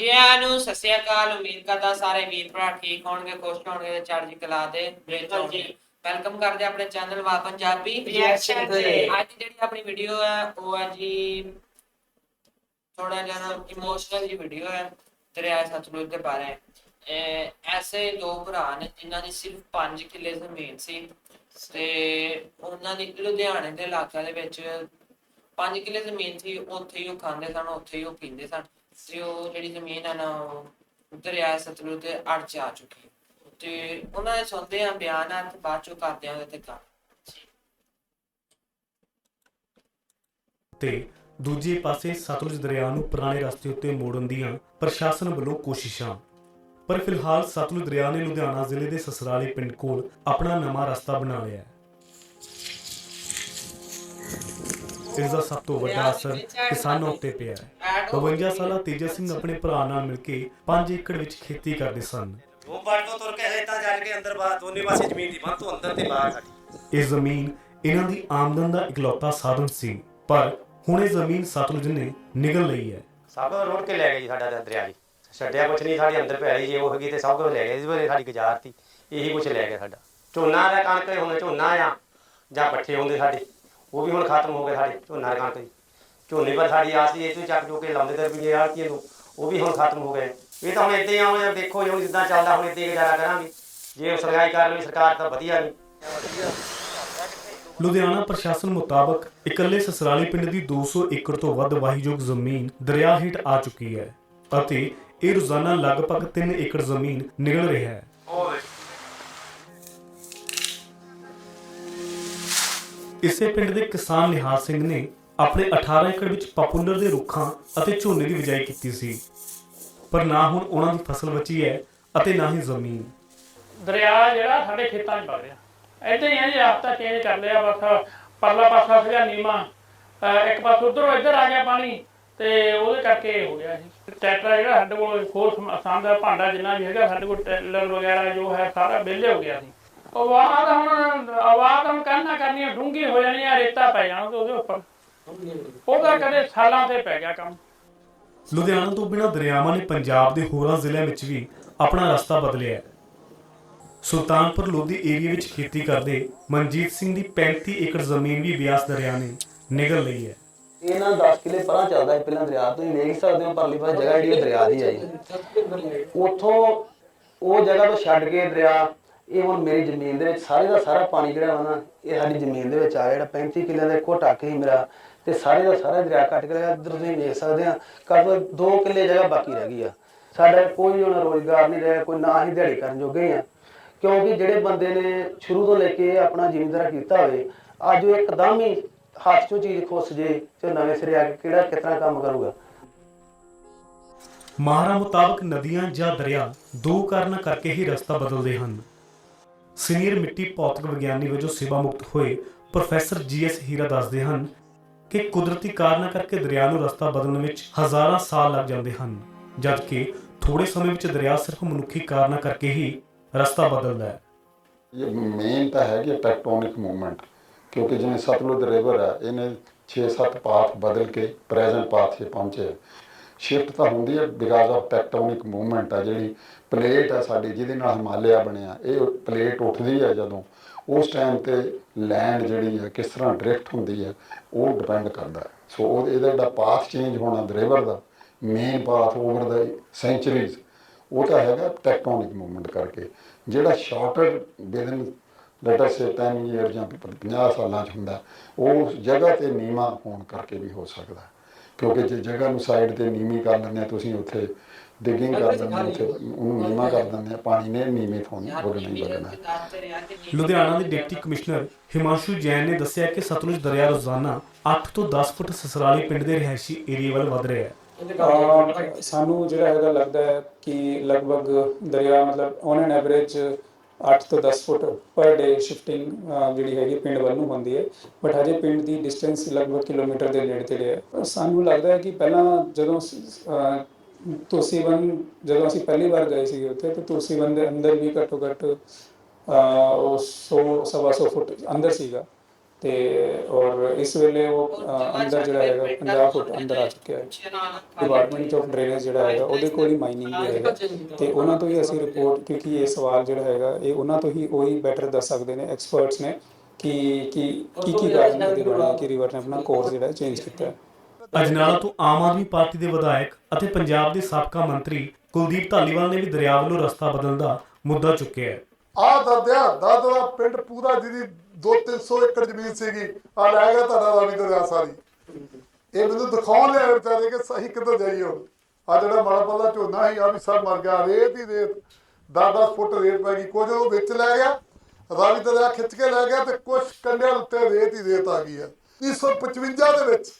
ਜੀ ਆਇਆਂ ਨੂੰ ਸਤਿ ਸ਼੍ਰੀ ਅਕਾਲ ਉਮੀਦ ਕਰਦਾ ਸਾਰੇ ਵੀਰ ਭਰਾ ਠੀਕ ਹੋਣਗੇ ਖੁਸ਼ ਹੋਣਗੇ ਤੇ ਚੜ੍ਹਦੀ ਕਲਾ ਦੇ ਵਿੱਚ ਹੋਣਗੇ ਵੈਲਕਮ ਕਰਦੇ ਆਪਣੇ ਚੈਨਲ ਵਾ ਪੰਜਾਬੀ Reaction ਤੇ। ਅੱਜ ਜਿਹੜੀ ਆਪਣੀ ਵੀਡੀਓ ਹੈ ਉਹ ਹੈ ਜੀ ਥੋੜਾ ਜਿਹਾ ਇਮੋਸ਼ਨਲ ਜੀ ਵੀਡੀਓ ਹੈ ਦਰਿਆ ਸਤਲੁਜ ਦੇ ਬਾਰੇ। ਐਸੇ ਦੋ ਭਰਾ ਨੇ ਜਿਨ੍ਹਾਂ ਦੀ ਸਿਰਫ 5 ਕਿੱਲੇ ਜ਼ਮੀਨ ਸੀ ਤੇ ਉਹਨਾਂ ਦੀ ਲੁਧਿਆਣੇ ਦੇ ਇਲਾਕੇ ਦੇ ਵਿੱਚ 5 ਕਿੱਲੇ ਜ਼ਮੀਨ ਸੀ ਉੱਥੇ ਹੀ ਉਹ ਖਾਂਦੇ ਸਨ ਉੱਥੇ ਹੀ ਉਹ ਪੀਂਦੇ ਸਨ। ਤੇ ਉਹ ਜਿਹੜੀ ਜ਼ਮੀਨ ਹੈ ਨਾ, ਉਹ ਦਰਿਆ ਸਤਲੁਜ ਦੇ ਅੜ ਚ ਆ ਚੁੱਕੀ ਤੇ ਉਹਨਾਂ ਦੇ ਸੁਣਦੇ ਆ ਬਿਆਨ ਆ ਤੇ ਬਾਅਦ ਚੋਂ ਕਰਦੇ ਆ ਉਹਦੇ ਤੇ ਗੱਲ ਤੇ ਦੂਜੇ ਪਾਸੇ ਸਤਲੁਜ ਦਰਿਆ ਨੂੰ ਪੁਰਾਣੇ ਰਸਤੇ ਉੱਤੇ ਮੋੜਨ ਦੀਆਂ ਪ੍ਰਸ਼ਾਸਨ ਵੱਲੋਂ ਕੋਸ਼ਿਸ਼ਾਂ। ਪਰ ਫਿਲਹਾਲ ਸਤਲੁਜ ਦਰਿਆ ਨੇ ਲੁਧਿਆਣਾ ਜ਼ਿਲ੍ਹੇ ਦੇ ਸਸਰਾਲੇ ਪਿੰਡ ਕੋਲ ਆਪਣਾ ਨਵਾਂ ਰਸਤਾ ਬਣਾ ਲਿਆ ਹੈ। ਇਸ ਦਾ ਸਭ ਤੋਂ ਵੱਡਾ ਅਸਰ ਕਿਸਾਨਾਂ ਉੱਤੇ ਪਿਆ ਹੈ। 52 ਸਾਲਾ ਤੇਜਾ ਸਿੰਘ ਆਪਣੇ ਭਰਾ ਨਾਲ ਮਿਲ ਕੇ 5 ਏਕੜ ਵਿੱਚ ਖੇਤੀ ਕਰਦੇ ਸਨ। ਉਹ ਬਾੜ ਤੋਂ ਤੁਰ ਕੇ ਹੇਤਾਂ ਜਾ ਕੇ ਅੰਦਰ ਬਾਹਰ ਦੋਨੇ ਪਾਸੇ ਜ਼ਮੀਨ ਦੀ ਬੰਦ ਤੋਂ ਅੰਦਰ ਤੇ ਬਾਹਰ ਸਾਡੀ ਇਹ ਜ਼ਮੀਨ ਇਹਨਾਂ ਦੀ ਆਮਦਨ ਦਾ ਇਕਲੌਤਾ ਸਾਧਨ ਸੀ ਪਰ ਹੁਣ ਇਹ ਜ਼ਮੀਨ ਸਤਲੁਜ ਨੇ ਨਿਗਲ ਲਈ ਹੈ। ਸਭ ਰੋੜ ਕੇ ਲੈ ਗਏ ਜੀ ਸਾਡਾ ਦਰਿਆ ਜੀ। ਛੱਡਿਆ ਕੁਛ ਨਹੀਂ ਸਾਡੇ ਅੰਦਰ ਪਿਆ ਸੀ ਜੇ ਉਹ ਹੈਗੀ ਤੇ ਸਭ ਕੁਝ ਲੈ ਗਏ ਇਸ ਵੇਲੇ ਸਾਡੀ ਗੁਜ਼ਾਰਤੀ। ਇਹੀ ਕੁਛ ਲੈ ਗਿਆ ਸਾਡਾ। ਝੋਨਾ ਦਾ ਕਣਕ ਹੁਣ ਝੋਨਾ ਆ ਜਾਂ ਪੱਠੇ ਹੁੰਦੇ ਸਾਡੇ। ਉਹ ਵੀ ਹੁਣ ਖਤਮ ਹੋ ਗਏ ਸਾਡੇ, ਝੋਨਾ ਕਣਕ ਜੀ ਝੋਨੇ ਪਰ ਸਾਡੀ ਆਸ ਸੀ ਇਹ ਤੋਂ ਚੱਕ ਚੁੱਕ ਕੇ ਲਾਉਂਦੇ ਤੇ ਰੁਪਈਏ ਆੜਤੀਏ ਨੂੰ, ਉਹ ਵੀ ਹੁਣ ਖਤਮ ਹੋ ਗਏ ਇਹ ਤਾਂ ਹੁਣ ਇੱਦਾਂ ਹੀ ਆਉਂ ਦੇਖੋ ਜੋ ਜਿੱਦਾਂ ਚੱਲਦਾ, ਹੁਣ ਇੱਦਾਂ ਹੀ ਗੁਜ਼ਾਰਾ ਕਰਾਂਗੇ। ਜੇ ਸਰਕਾਰੀ ਕਰ ਲਈ ਸਰਕਾਰ ਤਾਂ ਵਧੀਆ ਨਹੀਂ ਲੁਧਿਆਣਾ ਪ੍ਰਸ਼ਾਸਨ ਮੁਤਾਬਕ ਇਕੱਲੇ ਸਸਰਾਲੀ ਪਿੰਡ ਦੀ 200 ਏਕੜ ਤੋਂ ਵੱਧ ਵਾਹੀਯੋਗ ਜ਼ਮੀਨ ਦਰਿਆ ਹੇਠ ਆ ਚੁੱਕੀ ਹੈ ਅਤੇ ਇਹ ਰੋਜ਼ਾਨਾ ਲਗਭਗ 3 ਏਕੜ ਜ਼ਮੀਨ ਨਿਗਲ ਰਿਹਾ ਹੈ। ਇਸੇ ਪਿੰਡ ਦੇ ਕਿਸਾਨ ਨਿਹਾਲ ਸਿੰਘ ਨੇ ਆਪਣੇ 18 ਏਕੜ ਵਿੱਚ ਪਪੂਲਰ ਦੇ ਰੁੱਖਾਂ ਅਤੇ ਝੋਨੇ ਦੀ ਬਿਜਾਈ ਕੀਤੀ ਸੀ। ਪਰ ਨਾ ਹੁਣ ਉਹਨਾਂ ਦੀ ਫਸਲ ਬਚੀ ਹੈ ਅਤੇ ਨਾ ਹੀ ਜ਼ਮੀਨ। ਦਰਿਆ ਜਿਹੜਾ ਸਾਡੇ ਖੇਤਾਂ 'ਚ ਵਗ ਰਿਹਾ। ਏਦਾਂ ਹੀ ਹੈ ਜੀ ਰਸਤਾ ਚੇਂਜ ਕਰ ਲਿਆ ਬਸ। ਪਰਲਾ ਪਾਸਾ ਸੀਗਾ ਨੀਮਾ। ਅਹ ਇੱਕ ਪਾਸ ਉਧਰੋਂ ਇੱਧਰ ਆ ਗਿਆ ਪਾਣੀ ਤੇ ਉਹਦੇ ਕਰਕੇ ਹੋ ਗਿਆ ਜੀ। ਟਰੈਕਟਰ ਜਿਹੜਾ ਸਾਡੇ ਕੋਲ ਖੋਲ ਸਮਾਨ ਦਾ ਭਾਂਡਾ ਜਿੰਨਾ ਵੀ ਹੈਗਾ, ਸਾਡੇ ਕੋਲ ਟੈਲਰ ਵਗੈਰਾ ਜੋ ਹੈ, ਸਾਰਾ ਵਿਹਲੇ ਹੋ ਗਿਆ ਸੀ। ਆਵਾਜ਼ ਹੁਣ ਆਵਾਜ਼ ਹੁਣ ਕਰਨਾ ਕਰਨੀ ਡੂੰਗੀ ਹੋ ਜਾਣੀ ਆ ਰੇਤਾ ਪੈ ਜਾਣਾ ਤੇ ਉਹਦੇ ਉੱਪਰ। ਉਹਦਾ ਕਦੇ ਸਾਲਾਂ ਤੇ ਪੈ ਗਿਆ ਕੰਮ। ਲੁਧਿਆਣਾ ਤੋਂ ਬਿਨਾਂ ਦਰਿਆਵਾਂ ਨੇ ਪੰਜਾਬ ਦੇ ਹੋਰਾਂ ਜ਼ਿਲ੍ਹਿਆਂ ਵਿੱਚ ਵੀ ਆਪਣਾ ਰਸਤਾ ਬਦਲਿਆ ਹੈ। ਸੁਲਤਾਨਪੁਰ ਲੋਧੀ ਏਰੀਆ ਵਿੱਚ ਖੇਤੀ ਕਰਦੇ ਮਨਜੀਤ ਸਿੰਘ ਦੀ 35 ਏਕੜ ਜ਼ਮੀਨ ਵੀ ਬਿਆਸ ਦਰਿਆ ਨੇ ਨਿਗਲ ਲਈ ਹੈ। ਇਹ ਨਾ 10 ਕਿਲੇ ਪਰਾਂ ਚੱਲਦਾ ਹੈ ਪਹਿਲਾਂ ਦਰਿਆ ਤੁਸੀਂ ਵੇਖ ਸਕਦੇ ਹੋ ਪਰਲੀ ਪਾਸੇ ਜਗ੍ਹਾ ਜਿਹੜੀ ਦਰਿਆ ਦੀ ਹੈ ਜੀ ਉੱਥੋਂ ਉਹ ਜਗ੍ਹਾ ਤੋਂ ਛੱਡ ਕੇ ਦਰਿਆ ਇਹ ਹੁਣ ਮੇਰੀ ਜ਼ਮੀਨ ਦੇ ਵਿੱਚ ਸਾਰੇ ਦਾ ਸਾਰਾ ਪਾਣੀ ਜਿਹੜਾ ਵਾ ਨਾ, ਇਹ ਸਾਡੀ ਜ਼ਮੀਨ ਦੇ ਵਿੱਚ ਆ ਜਿਹੜਾ 35 ਕਿੱਲਿਆਂ ਦਾ ਇੱਕੋ ਟੱਕ ਹੀ ਮੇਰਾ ਤੇ ਸਾਰੇ ਦਾ ਸਾਰਾ ਦਰਿਆ ਕੱਟ ਕੇ ਇੱਧਰ ਤੁਸੀਂ ਵੇਖ ਸਕਦੇ ਆ ਕਦ 2 ਕਿੱਲੇ ਜਗ੍ਹਾ ਬਾਕੀ ਰਹਿ ਗਈ ਆ। ਸਾਡਾ ਕੋਈ ਹੁਣ ਰੋਜ਼ਗਾਰ ਨਹੀਂ ਰਿਹਾ, ਕੋਈ ਨਾ ਹੀ ਦਿਹਾੜੀ ਕਰਨ ਜੋਗੇ ਆ। ਕਿਉਂਕਿ ਜਿਹੜੇ ਬੰਦੇ ਨੇ ਸ਼ੁਰੂ ਤੋਂ ਲੈ ਕੇ ਆਪਣਾ ਜ਼ਿਮੀਂਦਾਰਾ ਕੀਤਾ ਹੋਵੇ, ਅੱਜ ਉਹ ਇੱਕਦਮ ਹੀ ਹੱਥ 'ਚੋਂ ਚੀਜ਼ ਖੁੱਸ ਜੇ ਤੇ ਨਵੇਂ ਸਿਰੇ ਆ ਕੇ ਕਿਹੜਾ ਕਿਤਨਾ ਕੰਮ ਕਰੂਗਾ। ਮਾਹਰਾਂ ਮੁਤਾਬਕ ਨਦੀਆਂ ਜਾਂ ਦਰਿਆ ਦੋ ਕਾਰਨਾਂ ਕਰਕੇ ਹੀ ਰਸਤਾ ਬਦਲਦੇ ਹਨ। ਸੀਨੀਅਰ ਮਿੱਟੀ ਭੌਤਿਕ ਵਿਗਿਆਨੀ ਵਜੋਂ ਸੇਵਾ ਮੁਕਤ ਹੋਏ ਪ੍ਰੋਫੈਸਰ ਜੀਐਸ ਹੀਰਾ ਦੱਸਦੇ ਹਨ ਕਿ ਕੁਦਰਤੀ ਕਾਰਨਾਂ ਕਰਕੇ ਦਰਿਆ ਨੂੰ ਰਸਤਾ ਬਦਲਣ ਵਿੱਚ ਹਜ਼ਾਰਾਂ ਸਾਲ ਲੱਗ ਜਾਂਦੇ ਹਨ, ਜਦਕਿ ਥੋੜੇ ਸਮੇਂ ਵਿੱਚ ਦਰਿਆ ਸਿਰਫ ਮਨੁੱਖੀ ਕਾਰਨਾਂ ਕਰਕੇ ਹੀ ਰਸਤਾ ਬਦਲਦਾ ਹੈ। ਇਹ ਮੇਨ ਤਾਂ ਹੈ ਕਿ ਟੈਕਟੋਨਿਕ ਮੂਵਮੈਂਟ ਕਿਉਂਕਿ ਜਿਵੇਂ ਸਤਲੁਜ ਰਿਵਰ ਹੈ, ਇਹਨੇ 6-7 ਪਾਥ ਬਦਲ ਕੇ ਪ੍ਰੈਜ਼ੈਂਟ ਪਾਥ 'ਤੇ ਪਹੁੰਚੇ ਸ਼ਿਫਟ ਤਾਂ ਹੁੰਦੀ ਹੈ ਬਿਕਾਜ਼ ਆਫ ਟੈਕਟੋਨਿਕ ਮੂਵਮੈਂਟ ਆ ਜਿਹੜੀ ਪਲੇਟ ਆ ਸਾਡੀ, ਜਿਹਦੇ ਨਾਲ ਹਿਮਾਲਿਆ ਬਣਿਆ। ਇਹ ਪਲੇਟ ਉੱਠਦੀ ਹੈ ਜਦੋਂ। ਉਸ ਟਾਈਮ ਤੇ ਲੈਂਡ ਜਿਹੜੀ ਹੈ ਕਿਸ ਤਰ੍ਹਾਂ ਡ੍ਰਿਫਟ ਹੁੰਦੀ ਹੈ ਉਹ ਡਿਪੈਂਡ ਕਰਦਾ ਹੈ। ਸੋ ਉਹ ਇਹਦਾ ਜਿਹੜਾ ਪਾਥ ਚੇਂਜ ਹੋਣਾ ਰਿਵਰ ਦਾ ਮੇਨ ਪਾਥ ਓਵਰ ਦਾ ਸੈਂਚਰੀਜ਼ ਉਹ ਤਾਂ ਹੈਗਾ ਟੈਕਟੋਨਿਕ ਮੂਵਮੈਂਟ ਕਰਕੇ। ਜਿਹੜਾ ਸ਼ਾਰਟਰ ਵਿਦਨ ਲੈਟਰ ਸੇ 10 ਇਅਰ ਜਾਂ 50 ਸਾਲਾਂ ਚ ਹੁੰਦਾ, ਉਹ ਉਸ ਜਗ੍ਹਾ ਤੇ ਨੀਵਾ ਹੋਣ ਕਰਕੇ ਵੀ ਹੋ ਸਕਦਾ। ਕਿਉਂਕਿ ਜੇ ਜਗ੍ਹਾ ਨੂੰ ਸਾਈਡ ਤੇ ਨੀਵੀਂ ਕਰ ਦਿੰਦੇ ਆ ਤੁਸੀਂ ਉੱਥੇ ਡਿਗਿੰਗ ਕਰ ਦਿੰਦੇ ਉੱਥੇ ਉਹਨੂੰ ਨੀਵਾ ਕਰ ਦਿੰਦੇ ਆ ਪਾਣੀ ਨੇ ਨੀਵੇਂ ਹੋਣਾ ਵਗਣਾ ਹੀ ਹੈ। ਲੁਧਿਆਣਾ ਦੇ ਡਿਪਟੀ ਕਮਿਸ਼ਨਰ ਹਿਮਾਂਸ਼ੂ ਜੈਨ ਨੇ ਦੱਸਿਆ ਕਿ ਸਤਲੁਜ ਦਰਿਆ ਰੋਜ਼ਾਨਾ 8 ਤੋਂ 10 ਫੁੱਟ ਸਸਰਾਲੀ ਪਿੰਡ ਦੇ ਰਿਹਾਇਸ਼ੀ ਏਰੀਆ ਵੱਲ ਵਧ ਰਿਹਾ ਹੈ ਸਾਨੂੰ ਜਿਹੜਾ ਹੈਗਾ ਲੱਗਦਾ ਹੈ ਕਿ ਲਗਭਗ ਦਰਿਆ ਮਤਲਬ ਔਨ ਐਨ ਐਵਰੇਜ 8 ਤੋਂ 10 ਫੁੱਟ ਪਰ ਡੇ ਸ਼ਿਫਟਿੰਗ ਜਿਹੜੀ ਹੈਗੀ ਪਿੰਡ ਵੱਲ ਨੂੰ ਹੁੰਦੀ ਹੈ। ਬਟ ਹਜੇ ਪਿੰਡ ਦੀ ਡਿਸਟੈਂਸ ਲਗਭਗ ਕਿਲੋਮੀਟਰ ਦੇ ਨੇੜੇ ਤੇੜੇ ਹੈ। ਸਾਨੂੰ ਲੱਗਦਾ ਹੈ ਕਿ ਪਹਿਲਾਂ ਜਦੋਂ ਤੋਸੀਵਨ ਜਦੋਂ ਅਸੀਂ ਪਹਿਲੀ ਵਾਰ ਗਏ ਸੀਗੇ ਉੱਥੇ, ਤਾਂ ਤੋਸੀਵਨ ਦੇ ਅੰਦਰ ਵੀ ਘੱਟੋ ਘੱਟ ਉਹ 100 ਸਵਾ ਸੌ ਫੁੱਟ ਅੰਦਰ ਸੀਗਾ। ਤੇ ਔਰ ਇਸ ਵੇਲੇ ਉਹ ਅੰਦਰ ਜਿਹੜਾ ਹੈਗਾ 50 ਫੁੱਟ ਅੰਦਰ ਆ ਚੁੱਕਿਆ ਹੈ। ਡਿਪਾਰਟਮੈਂਟ ਆਫ ਡਰੇਨੇਜ ਜਿਹੜਾ ਹੈਗਾ ਉਹਦੇ ਕੋਲ ਹੀ ਮਾਈਨਿੰਗ ਵੀ ਹੈਗਾ। ਤੇ ਉਹਨਾਂ ਤੋਂ ਹੀ ਅਸੀਂ ਰਿਪੋਰਟ ਕਿਉਂਕਿ ਇਹ ਸਵਾਲ ਜਿਹੜਾ ਹੈਗਾ ਇਹ ਉਹਨਾਂ ਤੋਂ ਹੀ ਉਹੀ ਬੈਟਰ ਦੱਸ ਸਕਦੇ ਨੇ ਐਕਸਪਰਟਸ ਨੇ ਕਿ ਕਿ ਕੀ ਕੀ ਕਾਰਨ ਇਹਦੇ ਬਣੇ ਕਿ ਰਿਵਰ ਨੇ ਆਪਣਾ ਕੋਰਸ ਜਿਹੜਾ ਚੇਂਜ ਕੀਤਾ ਹੈ। ਅਜਨਾਲਾ ਤੋਂ ਆਮ ਆਦਮੀ ਪਾਰਟੀ ਦੇ ਵਿਧਾਇਕ ਅਤੇ ਪੰਜਾਬ ਦੇ ਸਾਬਕਾ ਮੰਤਰੀ ਕੁਲਦੀਪ ਧਾਲੀਵਾਲ ਨੇ ਵੀ ਦਰਿਆ ਵੱਲੋਂ ਰਸਤਾ ਬਦਲਣ ਦਾ ਮੁੱਦਾ ਚੁੱਕਿਆ ਹੈ। ਆ ਦਰਦਿਆ ਦਾਦਰਾ ਪਿੰਡ ਪੂਰਾ ਜਿਹਦੀ 2-300 ਏਕੜ ਜ਼ਮੀਨ ਸੀਗੀ, ਆ ਲੈ ਗਿਆ ਤੁਹਾਡਾ ਰਾਵੀ ਦਰਿਆ ਸਾਰੀ। ਇਹ ਮੈਨੂੰ ਦਿਖਾਉਣ ਲਿਆ ਵਿਚਾਰੇ ਕਿ ਸਹੀ ਕਿੱਧਰ ਜਾਈਏ ਹੁਣ ਆ ਜਿਹੜਾ ਮਾੜਾ ਪੱਲਾ ਝੋਨਾ ਸੀ, ਆ ਵੀ ਸਭ ਮਰ ਗਿਆ, ਰੇਤ ਹੀ ਰੇਤ। 10-10 ਫੁੱਟ ਰੇਤ ਪੈ ਗਈ, ਕੁਝ ਉਹ ਵਿੱਚ ਲੈ ਗਿਆ ਰਾਵੀ ਦਰਿਆ ਖਿੱਚ ਕੇ ਲੈ ਗਿਆ ਤੇ ਕੁਝ ਕੰਢਿਆਂ ਉੱਤੇ ਰੇਤ ਹੀ ਰੇਤ ਆ ਗਈ ਹੈ 1955 ਦੇ ਵਿੱਚ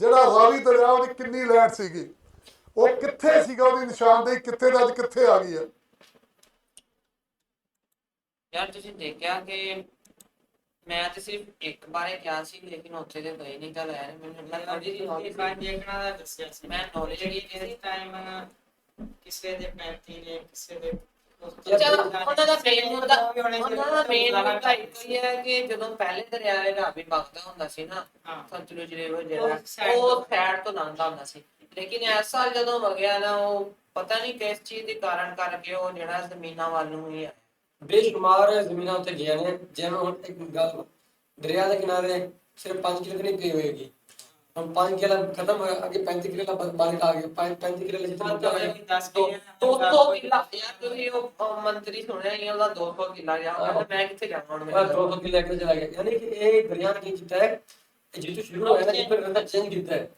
ਜਿਹੜਾ ਰਾਵੀ ਦਰਿਆ ਉਹਦੀ ਕਿੰਨੀ ਲੈਂਡ ਸੀਗੀ, ਉਹ ਕਿੱਥੇ ਸੀਗਾ ਉਹਦੀ ਨਿਸ਼ਾਨਦੇਹੀ, ਕਿੱਥੇ ਦਾ ਅੱਜ ਕਿੱਥੇ ਆ ਗਈ ਹੈ ਯਾਰ ਤੁਸੀਂ ਦੇਖਿਆ ਕਿ ਮੈਂ ਤੇ ਸਿਰਫ ਇੱਕ ਬਾਰੇ ਕਿਹਾ ਸੀ ਲੇਕਿਨ ਉੱਥੇ ਤੇ ਗਏ ਨਹੀਂ ਗੱਲ ਹੈ ਮੈਨੂੰ ਮੈਂ ਥੋੜੀ ਜਿਹੀ knowledge ਪੰਜ ਏਕੜਾਂ ਦਾ ਦੱਸਿਆ ਸੀ। ਮੈਂ knowledge ਜਿਹੜੀ ਕੀਤੀ ਕਿਸੇ ਟਾਈਮ ਕਿਸੇ ਦੇ 35 ਨੇ ਕਿਸੇ ਦੇ ਚਲੋ ਉਹਨਾਂ ਦਾ ਮੇਨ ਮੁੱਦਾ ਉਹਨਾਂ ਦਾ ਮੇਨ ਮੁੱਦਾ ਇੱਕੋ ਹੀ ਹੈ ਕਿ ਜਦੋਂ ਪਹਿਲੇ ਦਰਿਆ ਰਾਵੀ ਵਗਦਾ ਹੁੰਦਾ ਸੀ ਨਾ। ਸਤਲੁਜ ਰਿਵਰ ਜਿਹੜਾ ਉਹ ਸਾਈਡ ਤੋਂ ਲੰਘਦਾ ਹੁੰਦਾ ਸੀ। ਲੇਕਿਨ ਇਸ ਸਾਲ ਜਦੋਂ ਵਗਿਆ ਨਾ ਉਹ ਪਤਾ ਨਹੀਂ ਕਿਸ ਚੀਜ਼ ਦੇ ਕਾਰਨ ਕਰਕੇ ਉਹ ਜਿਹੜਾ ਜ਼ਮੀਨਾਂ ਵੱਲ ਨੂੰ ਹੀ ਆ ਬੇਸ਼ੁਮਾਰ ਜ਼ਮੀਨਾਂ ਉੱਤੇ ਗਿਆ ਨੇ ਜਿਵੇਂ ਹੁਣ ਇੱਕ ਗੱਲ ਦਰਿਆ ਦੇ ਕਿਨਾਰੇ ਸਿਰਫ 5 ਕਿਲੋ ਨਹੀਂ ਪਈ ਹੋਏਗੀ। ਹੁਣ 5 ਕਿਲੋ ਖਤਮ ਹੋਇਆ ਅੱਗੇ 35 ਕਿਲੋ ਦਾ ਪਾਣੀ ਆ ਗਿਆ 35 ਕਿਲੋ ਜਿੱਥੇ ਮੁੱਕਾ ਹੋਇਆ ਦੱਸ ਦੋ ਕੇ ਦੋ ਸੌ ਕਿੱਲਾ ਯਾਰ ਤੁਸੀਂ ਉਹ ਮੰਤਰੀ ਸੁਣਿਆ ਹੀ ਆ, ਉਹਦਾ 200 ਕਿੱਲਾ ਗਿਆ। ਮੈਂ ਕਿੱਥੇ ਜਾਵਾਂ ਹੁਣ ਮੇਰੇ 200 ਕਿਲੋ ਅੱਗੇ ਚਲਾ ਗਿਆ। ਯਾਨੀ ਕਿ ਇਹ ਦਰਿਆ ਕੀ ਕੀਤਾ ਹੈ ਸ਼ੁਰੂ ਹੋਇਆ ਨਾ ਜਿੱਥੇ ਰਸਤਾ ਚੇਂਜ ਕੀਤਾ ਹੈ।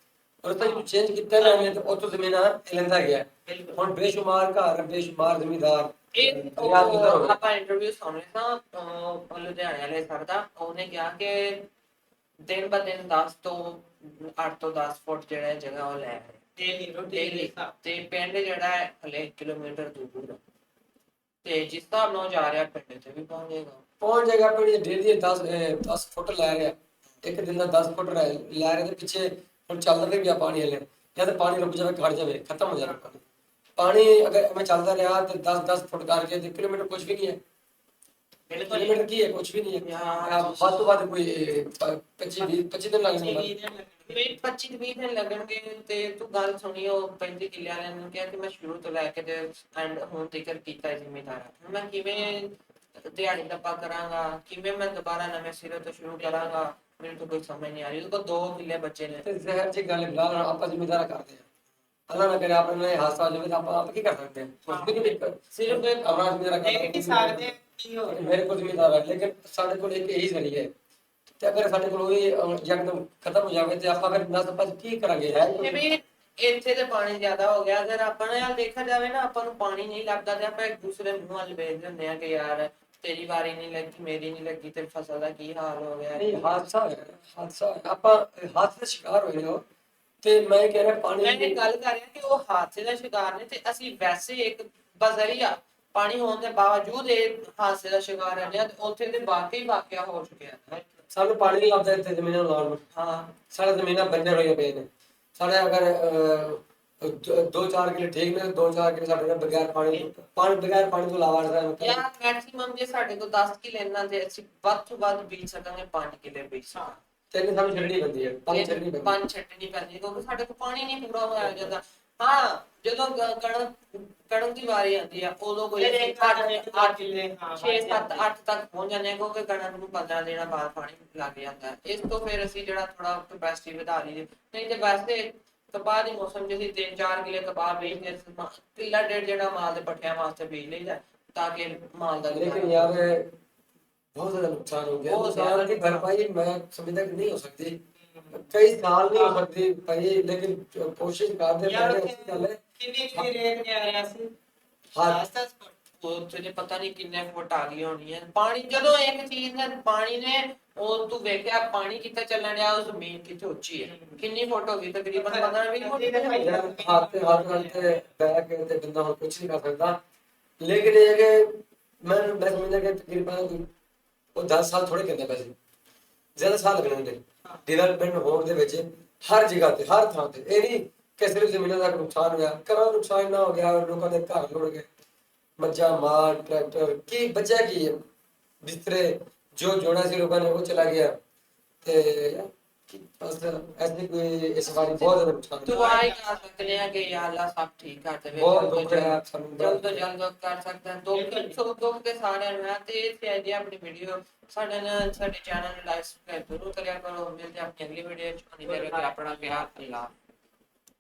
ਰਸਤਾ ਜਿੱਥੋਂ ਚੇਂਜ ਕੀਤਾ ਨਾ ਇਹਨੇ ਤੇ ਉੱਥੋਂ ਜ਼ਮੀਨਾਂ ਲੈਂਦਾ ਗਿਆ। ਬਿਲਕੁਲ। ਹੁਣ ਬੇਸ਼ੁਮਾਰ ਘਰ ਬੇਸ਼ੁਮਾਰ ਜ਼ਮੀਂਦਾਰ। ਇਹ ਉਹ ਆਪਾਂ ਇੰਟਰਵਿਊ ਸੁਣ ਰਹੇ ਸਾਂ ਲੁਧਿਆਣੇ ਵਾਲੇ ਸਰ ਦਾ। ਉਹਨੇ ਕਿਹਾ ਕਿ ਦਿਨ ਬ ਦਿਨ 10 ਤੋਂ 8 ਤੋਂ 10 ਫੁੱਟ ਜਿਹੜਾ ਜਗ੍ਹਾ ਉਹ ਲੈ ਰਹੇ ਡੇਲੀ ਡੇਲੀ ਤੇ ਪਿੰਡ ਜਿਹੜਾ ਹੈ ਹਲੇ ਕਿਲੋਮੀਟਰ ਦੂਰ ਹੈ ਤੇ ਜਿਸ ਹਿਸਾਬ ਨਾਲ ਉਹ ਜਾ ਰਿਹਾ ਪਿੰਡ ਤੇ ਵੀ ਪਹੁੰਚ ਜਾਏਗਾ ਪਹੁੰਚ ਜਾਏਗਾ ਪਿੰਡ ਡੇਲੀ 10 10 ਫੁੱਟ ਲੈ ਰਿਹਾ। ਇੱਕ ਦਿਨ ਦਾ 10 ਫੁੱਟ ਲੈ ਰਿਹਾ ਤੇ ਪਿੱਛੇ ਹੁਣ ਚੱਲ ਰਿਹਾ ਗਿਆ ਪਾਣੀ ਹਲੇ। ਜਾਂ ਤਾਂ ਪਾਣੀ ਰੁਕ ਜਾਵੇ ਖੜ ਜਾਵੇ ਖਤਮ ਹੋ ਜਾਵੇ ਪਾਣੀ। ਪਾਣੀ ਅਗਰ ਐਵੇਂ ਚੱਲਦਾ ਰਿਹਾ ਤੇ 10 10 ਫੁੱਟ ਕਰਕੇ ਤੇ ਕਿਲੋਮੀਟਰ ਕੁਝ ਵੀ ਨਹੀਂ ਹੈ। ਕਿਲੋਮੀਟਰ ਕੀ ਹੈ? ਕੁਝ ਵੀ ਨਹੀਂ ਹੈ। ਆਹ ਵੱਧ ਤੋਂ ਵੱਧ ਕੋਈ 25 25 ਦਿਨ ਲੱਗ ਜਾਣਗੇ ਵੀ 25 20 ਦਿਨ ਲੱਗਣਗੇ ਤੇ ਤੂੰ ਗੱਲ ਸੁਣੀ ਉਹ 35 ਕਿੱਲੇ ਵਾਲਿਆਂ ਨੇ ਕਿਹਾ ਕਿ ਮੈਂ ਸ਼ੁਰੂ ਤੋਂ ਲੈ ਕੇ ਤੇ ਐਂਡ ਹੁਣ ਤੱਕ ਕੀਤਾ ਹੈ ਜ਼ਿੰਮੇਦਾਰ ਮੈਂ ਕਿਵੇਂ ਦਿਹਾੜੀ ਦੱਪਾ ਕਰਾਂਗਾ? ਕਿਵੇਂ ਮੈਂ ਦੁਬਾਰਾ ਨਵੇਂ ਸਿਰੇ ਤੋਂ ਸ਼ੁਰੂ ਕਰਾਂਗਾ? ਮੈਨੂੰ ਤਾਂ ਕੋਈ ਸਮਝ ਨਹੀਂ ਆ ਰਹੀ। ਉਹਦੇ ਕੋਲ ਦੋ ਕਿੱਲੇ ਬੱਚੇ ਨੇ। ਤੇ ਜ਼ਹਿਰ ਜੀ ਗੱਲ ਗੱਲ ਆਪਾਂ ਜ਼ਿੰਮੇਦਾਰ ਕਰਦੇ ਹਾਂ ਅੱਲਾ ਨਾ ਕਰੇ ਆਪਣੇ ਨਾਲ ਇਹ ਹਾਦਸਾ ਹੋ ਜਾਵੇ ਤਾਂ ਆਪਾਂ ਆਪ ਕੀ ਕਰ ਸਕਦੇ ਹਾਂ ਕੁਝ ਵੀ ਨਹੀਂ ਕਰ ਸਿਰਫ ਇੱਕ ਆਪਣਾ ਜ਼ਿੰਮੇਦਾਰ ਦੇਖ ਨਹੀਂ ਸਕਦੇ ਕੀ ਹੋ ਮੇਰੇ ਕੋਲ ਜ਼ਿੰਮੇਦਾਰ ਹੈ ਲੇਕਿਨ ਸਾਡੇ ਕੋਲ ਇੱਕ ਇਹੀ ਜ਼ਰੀਆ ਹੈ। ਤੇ ਅਗਰ ਸਾਡੇ ਕੋਲ ਉਹ ਯਕਦਮ ਖਤਮ ਹੋ ਜਾਵੇ ਤੇ ਆਪਾਂ ਫਿਰ ਨਸ ਪਜ ਕੀ ਕਰਾਂਗੇ ਹੈ? ਇਹ ਵੀ ਇੱਥੇ ਤੇ ਪਾਣੀ ਜ਼ਿਆਦਾ ਹੋ ਗਿਆ। ਅਗਰ ਆਪਾਂ ਨਾਲ ਦੇਖਿਆ ਜਾਵੇ ਨਾ ਆਪਾਂ ਨੂੰ ਪਾਣੀ ਨਹੀਂ ਲੱਗਦਾ ਤੇ ਆਪਾਂ ਇੱਕ ਦੂਸਰੇ ਮੂੰਹ ਵੱਲ ਵੇਖ ਦਿੰਦੇ ਆ ਕਿ ਯਾਰ ਤੇਰੀ ਵਾਰੀ ਨਹੀਂ ਲੱਗੀ ਮੇਰੀ ਨਹੀਂ ਲੱਗੀ ਤੇ ਫਸਲ ਦਾ ਕੀ ਹਾਲ ਹੋ ਗਿਆ? ਨਹੀਂ ਹਾਦਸਾ ਹੋਇਆ ਹਾਦਸਾ ਹੋਇਆ। ਆਪਾਂ ਹਾਦਸੇ ਦਾ ਸ਼ਿਕਾਰ ਹੋਏ ਹੋ ਤੇ ਮੈਂ ਕਹਿ ਰਿਹਾ ਪਾਣੀ ਇਹ ਗੱਲ ਕਰ ਰਿਹਾ ਕਿ ਉਹ ਹਾਦਸੇ ਦਾ ਸ਼ਿਕਾਰ ਨੇ ਤੇ ਅਸੀਂ ਵੈਸੇ ਇੱਕ ਬਜ਼ਰੀਆ ਪਾਣੀ ਹੋਣ ਦੇ ਬਾਵਜੂਦ ਇਹ ਹਾਦਸੇ ਦਾ ਸ਼ਿਕਾਰ ਰਹੇ ਹਾਂ ਤੇ ਉੱਥੇ ਤੇ ਵਾਕਈ ਵਾਕਿਆ ਹੋ ਚੁੱਕਿਆ ਹੈ। ਸਾਨੂੰ ਪਾਣੀ ਨਹੀਂ ਲੱਭਦਾ ਇੱਥੇ ਜ਼ਮੀਨਾਂ ਲਾਉਣ ਨੂੰ। ਹਾਂ। ਸਾਡੇ ਜ਼ਮੀਨਾਂ ਬੰਜਰ ਹੋਈਆਂ ਪਈਆਂ ਨੇ। ਸਾਡੇ ਅਗਰ 2-4 ਕਿਲੇ ਠੀਕ ਨੇ 2-4 ਕਿਲੇ ਸਾਡੇ ਨਾਲ ਬਗੈਰ ਪਾਣੀ ਪਾਣੀ ਬਗੈਰ ਪਾਣੀ ਤੋਂ ਲਾਵਾ ਦਾ ਯਾਰ ਮੈਕਸਿਮਮ ਜੇ ਸਾਡੇ ਕੋਲ 10 ਕਿਲੇ ਲੈਣਾ ਤੇ ਅਸੀਂ ਵੱਧ ਤੋਂ ਵੱਧ ਬੀਜ ਸਕਾਂਗੇ 5 ਕਿਲੇ ਬੀਜ ਸਕਾਂਗੇ। ਤੈਨੂੰ ਸਾਨੂੰ ਛੱਡਣੀ ਪੈਂਦੀ ਹੈ ਪਾਣੀ ਛੱਡਣੀ ਪੈਂਦੀ ਹੈ। ਪੰਜ ਛੱਡਣੀ ਪੈਂਦੀ ਹੈ ਕਿਉਂਕਿ ਸਾਡੇ ਕੋਲ ਪਾਣੀ ਨਹੀਂ ਪੂਰਾ ਹੋਇਆ ਜਾਂਦਾ। ਹਾਂ ਜਦੋਂ ਕਣਕ ਕਣਕ ਦੀ ਵਾਰੀ ਆਉਂਦੀ ਆ ਉਦੋਂ ਕੋਈ ਫਿਰ ਇੱਕ ਅੱਠ 8 ਕਿੱਲੇ, ਹਾਂ, 6 7 8 ਤੱਕ ਪਹੁੰਚ ਜਾਂਦੇ ਆ ਕਿਉਂਕਿ ਕਣਕ ਨੂੰ 15 ਦਿਨਾਂ ਬਾਅਦ ਪਾਣੀ ਲੱਗ ਜਾਂਦਾ। ਇਸ ਤੋਂ ਫਿਰ ਅਸੀਂ ਜਿਹੜਾ ਥੋੜਾ ਕਪੈਸਿਟੀ ਵਧਾ ਲਈਏ। ਨਹੀਂ ਤੇ ਵੈਸੇ ਕਪਾਹ ਦੇ ਮੌਸਮ 'ਚ ਅਸੀਂ 3-4 ਕਿਲੇ ਕਪਾਹ ਵੇਚਦੇ ਹਾਂ ਕਿੱਲਾ ਡੇਢ ਜਿਹੜਾ ਮਾਲ ਦੇ ਪੱਠਿਆਂ ਵਾਸਤੇ ਵੇਚ ਲਈਦਾ ਤਾਂ ਕਿ ਮਾਲ ਦਾ ਲੇਕਿन ਯਾਰ ਬਹੁਤ ਜ਼ਿਆਦਾ ਨੁਕਸਾਨ ਹੋ ਗਿਆ। ਬਹੁਤ ਜ਼ਿਆਦਾ ਦੀ ਭਰਪਾਈ ਮੈਂ ਸਮਝਦਾ ਕਿ ਨਹੀਂ ਹੋ ਸਕਦੀ। ਕਈ ਸਾਲ ਨਹੀਂ ਹੋ ਸਕਦੀ ਭਾਈ ਲੇਕਿਨ ਕੋਸ਼ਿਸ਼ ਕਰਦੇ ਯਾਰ ਕਿੰਨੀ ਕਿੰਨੀ ਰੇਟ ਨੇ ਆ ਰਿਹਾ ਸੀ? ਹਾਂ। 10 10 ਔਰਤ ਨੇ ਪਤਾ ਨਹੀਂ ਕਿੰਨੇ ਵਟਾ ਲੀਆਂ ਹੋਣੀਆਂ। ਪਾਣੀ ਜਦੋਂ ਇੱਕ ਚੀਜ਼ ਨੇ ਪਾਣੀ ਨੇ ਉਹ ਤੂੰ ਵੇਖਿਆ ਪਾਣੀ ਕਿੱਥੇ ਚੱਲਣ ਰਿਹਾ ਉਸ ਜ਼ਮੀਨ ਕਿੱਥੇ ਉੱਚੀ ਹੈ। ਕਿੰਨੀ ਫੋਟੋ ਹੋਗੀ ਤਕਰੀਬਨ 15 20 ਫੋਟੋ ਹੱਥ ਤੇ ਹੱਥ ਨਾਲ ਤੇ ਬੈ ਕੇ ਤੇ ਬੰਦਾ ਹੋਰ ਕੁਝ ਨਹੀਂ ਕਰ ਸਕਦਾ। ਲੇਕਿਨ ਇਹ ਕਿ ਮੈਂ ਬਸ ਸਮਝਦਾ ਕਿ ਤਕਰੀਬਨ ਉਹ 10 ਸਾਲ ਥੋੜੇ ਕਹਿੰਦੇ ਪੈਸੇ? ਜ਼ਿਆਦਾ ਸਾਲ ਲੱਗਣੇ ਹੁੰਦੇ। ਡਿਵੈਲਪਮੈਂਟ ਹੋਣ ਦੇ ਵਿੱਚ ਹਰ ਜਗ੍ਹਾ ਤੇ ਹਰ ਥਾਂ ਤੇ। ਇਹ ਨਹੀਂ ਕਿ ਸਿਰਫ ਜ਼ਮੀਨਾਂ ਦਾ ਨੁਕਸਾਨ ਹੋਇਆ। ਕਰਾਂ ਨੁਕਸਾਨ ਨਾ ਹੋ ਗਿਆ ਲੋਕਾਂ ਦੇ ਘਰ ਲੋੜ ਗਏ। ਮੱਝਾਂ ਮਾਲ ਟਰੈਕਟਰ ਕੀ ਬਚਿਆ ਕੀ ਹੈ? ਬਿਸਤਰੇ ਜੋ ਜੋੜਾ ਸੀ ਲੋਕਾਂ ਨੇ ਉਹ ਚਲਾ ਗਿਆ। ਤੇ ਬਸ ਐਸੀ ਕੋਈ ਇਸ ਵਾਰੀ ਬਹੁਤ ਜ਼ਿਆਦਾ ਨੁਕਸਾਨ ਦੁਆ ਹੋਇਆ। ਹੀ ਕਰ ਸਕਦੇ ਆ ਕਿ ਯਾ ਅੱਲਾ ਸਭ ਠੀਕ ਕਰ ਦੇਵੇ। ਬਹੁਤ ਦੁੱਖ ਹੈ ਜਲਦ ਸਾਨੂੰ ਜਲਦ ਤੋਂ ਜਲਦ ਕਰ ਸਕਦਾ ਹੈ। ਦੁੱਖ ਸੁੱਖ ਦੁੱਖ ਤੇ ਸਾਰਿਆਂ ਨੂੰ ਹੈ। ਤੇ ਇਸ ਤੇ ਜੀ ਆਪਣੀ ਵੀਡੀਓ ਸਾਡੇ ਨਾਲ ਸਾਡੇ ਚੈਨਲ ਨੂੰ ਲਾਈਕ ਸਬਸਕ੍ਰਾਈਬ ਜ਼ਰੂਰ ਕਰਿਆ ਕਰੋ। ਮਿਲਦੇ ਹਾਂ ਆਪਣੀ ਅਗਲੀ ਵੀਡੀਓ ਚ ਆਪਣਾ ਖਿਆਲ ਅੱਲਾ